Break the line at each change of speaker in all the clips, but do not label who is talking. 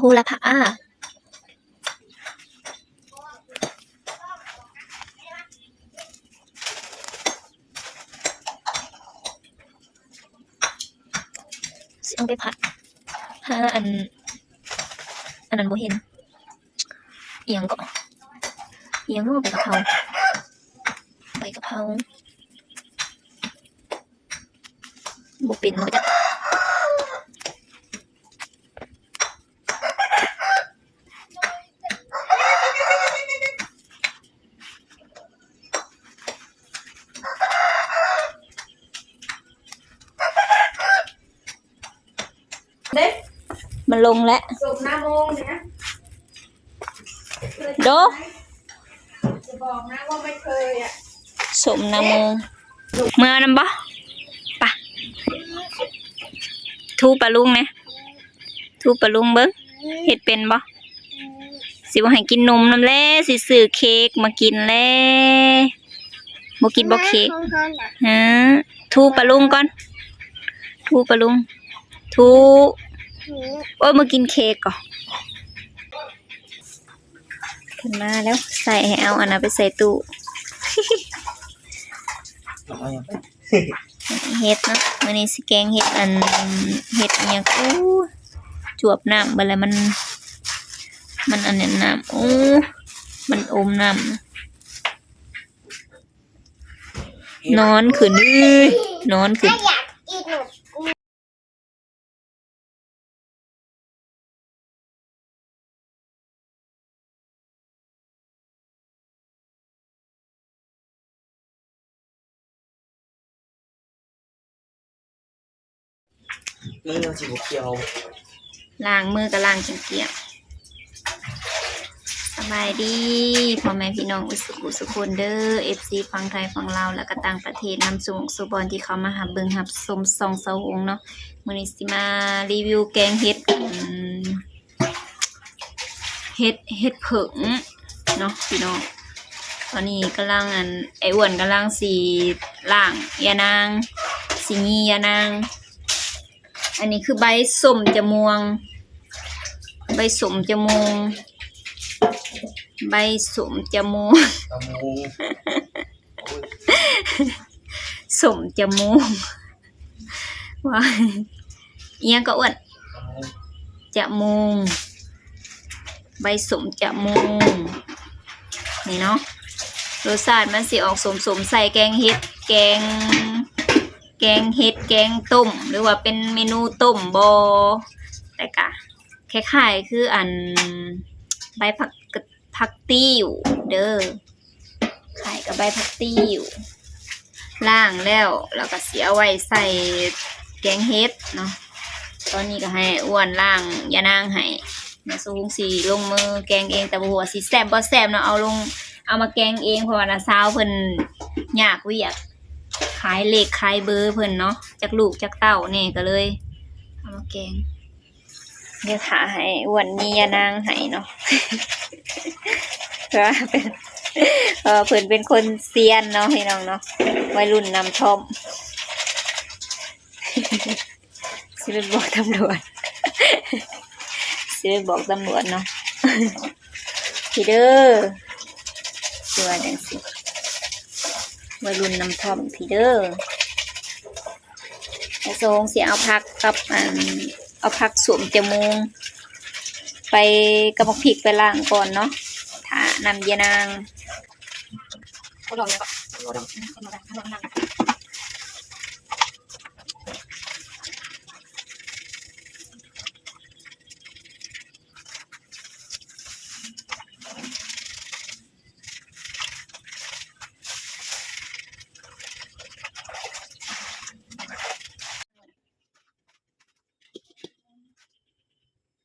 ฮูละพะอาสิเอาไปผัดถ้าอัน อันนั้นบ่เห็น เอียงก็เอียงก็ใบกะเพราใบกะเพราบ่เป็นมันจะ
เด็ก
มันลงแล้ว
สุกหน้าโมงเนี่ย
โด
จะบอกนะว่าไม่เคยอะ
สมนาโมเมื่อนำบ่ปะทูปลาลุงนะทูปลาลุงเบิ้งเฮ็ดเป็นบ่สิบ่ให้กินนมนำแลสิซื้อเค้กมากินแลบ่กินบ่เค้กฮะทูปลาลุงก่อน ทูปลาลุง ทู โอ้ยมากินเค้กก่อนขึ้นมาแล้วใส่ให้เอาอันนั้นไปใส่ตู้
เฮ็
ดเนาะมื้อนี้สิแกงเฮ็ดอันเฮ็ดอิหยังอู้จวบน้ำบ่แล้วมัน มันอันนั้น้ำอู้มันอมน้ำนอนขึ้นอื้อนอนขึ้น
มึงยังสิบเกี่ยว
ล้างมือกับล้างเกียงๆสบายดีพ่อแม่พี่น้องอุสุกุสุคนเด้อ FC ฟังไทยฟังลาวและก็ต่างประเทศนำสู่สุบอลที่เขามาหาเบิงหับสมซองเสาหงเนาะมือนี้สิมารีวิวแกงเฮ็ดเฮ็ดเฮ็ดเผิงเนาะพี่น้องตอนนี้กำลังอันไออ้วนกำลังสีล่างยานางสีงียานาง อันนี้คือใบสมจะมวง ใบสมจะมวง ใบสมจะมวง
ตะมู
สมจะมวงว่าเอียงก็อ้วน
ตะมู
จะมวงใบสมจะมวงนี่เนาะรสชาติมันสิออกสมสมใส่แกงเห็ด แกง แกงเห็ด แกงต้ม หรือว่าเป็นเมนูต้มบอแต่กะคล้ายๆคืออันใบผักผักติ้วเด้อขายกับใบผักติ้วล่างแล้วแล้วก็เสียไว้ใส่แกงเห็ดเนาะตอนนี้ก็ให้อ้วนล่างยานางให้มาสูงสีลงมือแกงเองแต่บัวาสิแซบบ่แซบเนาะเอาลงเอามาแกงเองเพราะว่านาซาวเพิ่นยากเวียก ขายเลขขายเบอร์เพิ่นเนาะจากลูกจากเต้าเนี่ก็เลยเอามาแกงเดี๋ยวถาให้อ้วนมียานางให้เนาะเพราะว่าเป็นเออเพิ่นเป็นคนเซียนเนาะพี่น้องเนาะวัยรุ่นนำชมสิเป็นบอกตำรวจสิเป็นบอกตำรวจเนาะพี่เด้อสิว่าจังสิ มารุนน้ำทอมพีเดอร์ไอโซงเสียเอาพักกับอันเอาพักสวมจมูกไปกระบอกผิกไปล่างก่อนเนาะถ้านำเยานาง
เขาลองแล้วก็
ลอดัง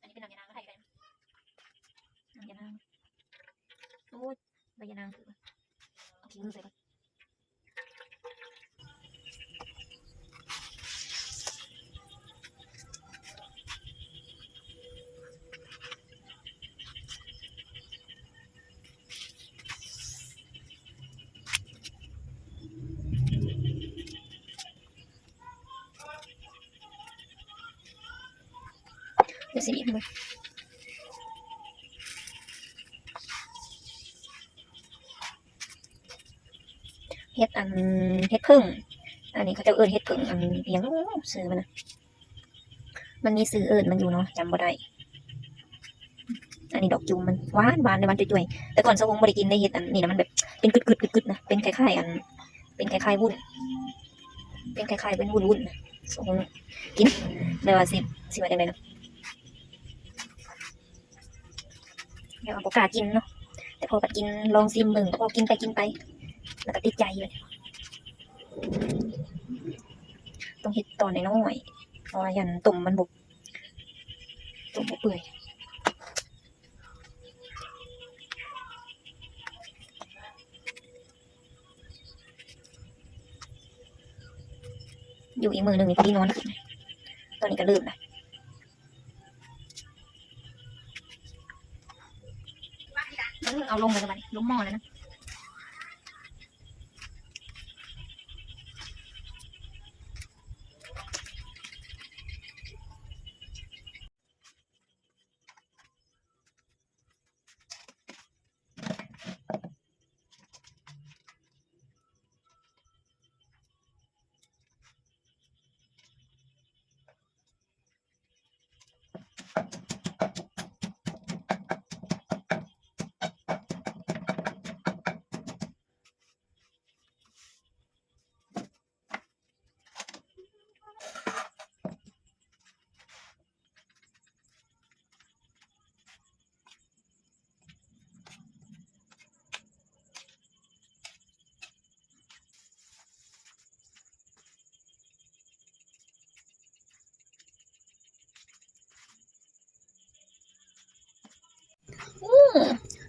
อังนี้เป็นนำยานางก็ไทยกันนำยานางโอ้ย ใบยานางคื เฮ็ดอันเฮ็ดพึ่ง อันนี้เขาจะเอิ้นเฮ็ดพึ่งอันเอียงซื้อมันนะมันมีซื้อเอิ้นมันอยู่เนาะจำบ่ได้อันนี้ดอกจูมมันหวานหวานในวันจุยๆแต่ก่อนสวงบ่ได้กินได้เฮ็ดอันนี้นะมันแบบเป็นกึดกึดกึดกึดนะเป็นคล้ายๆอัน เป็นคล้ายๆวุ้นเป็นคล้ายๆเป็นวุ้นวุ้นๆนะสวงกินแต่ว่าสิสิว่าจังไดเนาะเดี๋ยวเอาบ่กล้ากินเนาะแต่พอกักินลองซิมเบิ่งพอกินไปกินไป แล้วก็ติดใจเลยต้องเฮ็ดตอนน้อยเพราะยันต้มมันบุกต้มบ่เปื่อยอยู่อีกมือหนึ่งนี่พอดีนอนขึ้นตอนนี้ก็ลืมละเออเอาลงเลยกันไปลงหม้อแล้วนะ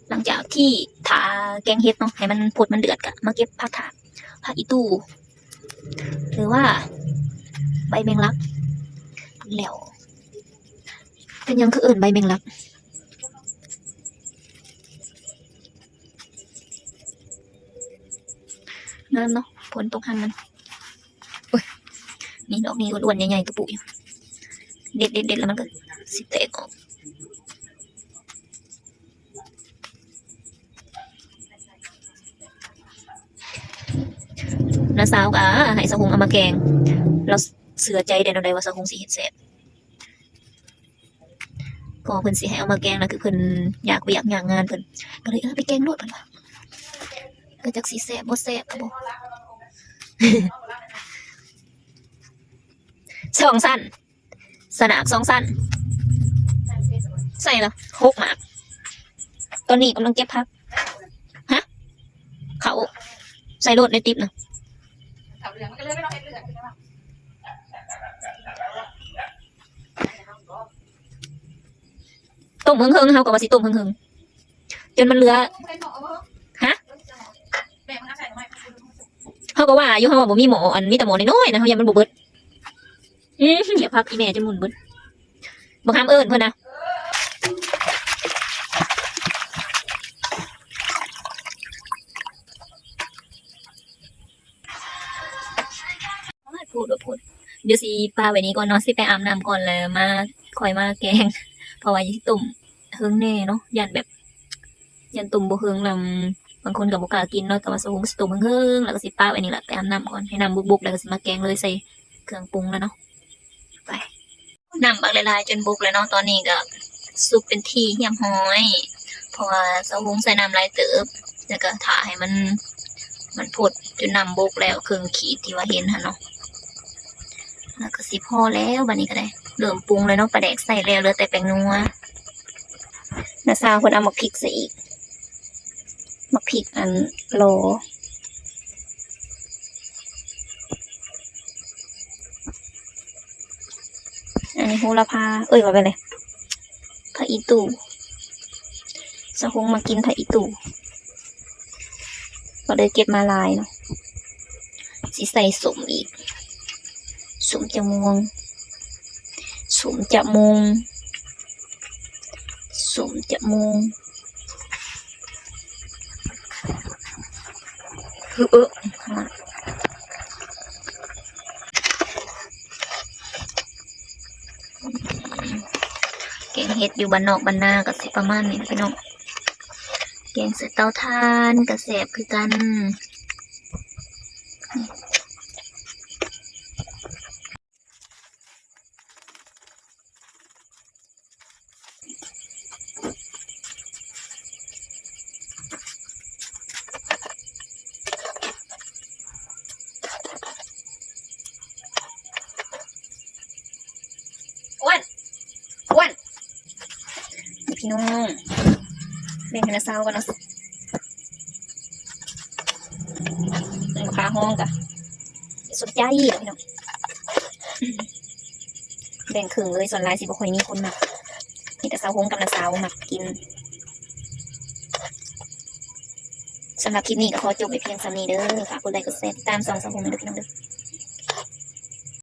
หลังจากที่ถาแกงเฮ็ดเนาะให้มันผดมันเดือดกะมาเก็บผักถาผักอีตู้หรือว่า ใบแมงลักแล้วเป็นยังคืออิ่นใบแมงลักงามเนาะผลตกหันมันนี่ดอกนี้อ้วนๆใหญ่ๆกระปุกอยู่เด็ดเด็ดเด็ดแล้วมันก็สิแตกออก น้าสาวก็ให้สะหงเอามาแกงเราเสือใจเด่นเอาได้ว่าสะหงสิเฮ็ดแซ่บก็เพิ่นสิให้เอามาแกงนะคือเพิ่นอยากเวียกอยากงานเพิ่นก็เลยเออไปแกงโลดเพิ่นว่าก็จักสิแซ่บบ่แซ่บก็บ่สองสั้นสนามสองสั้นใส่ละหกหมากตอนนี้กำลังเก็บพักฮะเขาใส่โลดในติ๊บนะ
ขับเรืองมันก็เลยไม่ต้องเฮ็ดเรืองใช่ไหม
ต้มเฮิงเฮาก็ว่าสิต้มเฮิงจนมันเหลือฮะเฮาก็ว่าอยู่เฮาว่าบ่มีหมออันมีแต่หมอน้อยๆนะเฮายังมันบ่เบิดอืมอย่าพักอีแม่จนมุนเบิดบ่ห้ามเอิ้นเพิ่นนะ เดี๋ยวสิปลาไว้นี้ก่อนเนาะสิไปอาบน้ำก่อนแล้วมาคอยมาแกงเพราะว่าสิต้มเฮิงแน่เนาะยันแบบ ยันตุ่มบ่เฮิงลำบางคนก็บ่กล้ากินเนาะแต่ว่าสมสตุ่มเฮิงแล้วก็สิป้าไว้นี่แหละไปอาบน้ำก่อนให้น้ำบุกๆแล้วก็สิมาแกงเลยใส่เครื่องปรุงแล้วเนาะไปน้ำบักละลายจนบุกแล้วเนาะตอนนี้ก็สุกเป็นที่เหี่ยมห้อยเพราะว่าสะฮงใส่น้ำลายเติบแล้วก็ถ่าให้มัน มันพดจนน้ำบุกแล้วเครื่องขีดที่ว่าเห็นหั่นเนาะ แล้วก็สิพอแล้วบัดนี้ก็ได้เริ่มปรุงเลยเนาะปลาแดกใส่แล้วเหลือแต่แป้งนัวน้าสาวเพิ่นเอามาพริกใส่อีกมักพริกอันโลอันนี้โหระพา เอ้ยว่าไปเลยผักอีตู่สะฮงมากินผักอีตู่ก็เลยเก็บมาลายเนาะสิใส่สมอีก สมจะมวง สุมจะมง สุมจะมงคือเออแกงเห็ดอยู่บ้านนอกบ้านนากับสิประมาณนี้พี่น้องแกงใส่เตาถ่านกับแสบคือกัน พี่ น้องแบ่งกันนะเศร้ากันเนาะในราคาห้องกะสุดใจอะพี่น้องแบ่งครึ่งเลยส่วนลายสิบ่ค่อยมีคนมามีแต่สาวหงกับนาสาวมากินสำหรับคลิปนี้ก็ขอจบไปเพียงสำนี้เด้อฝากกดไลค์กดแชร์ตามสองสาวหงด้วยพี่น้องเด้อ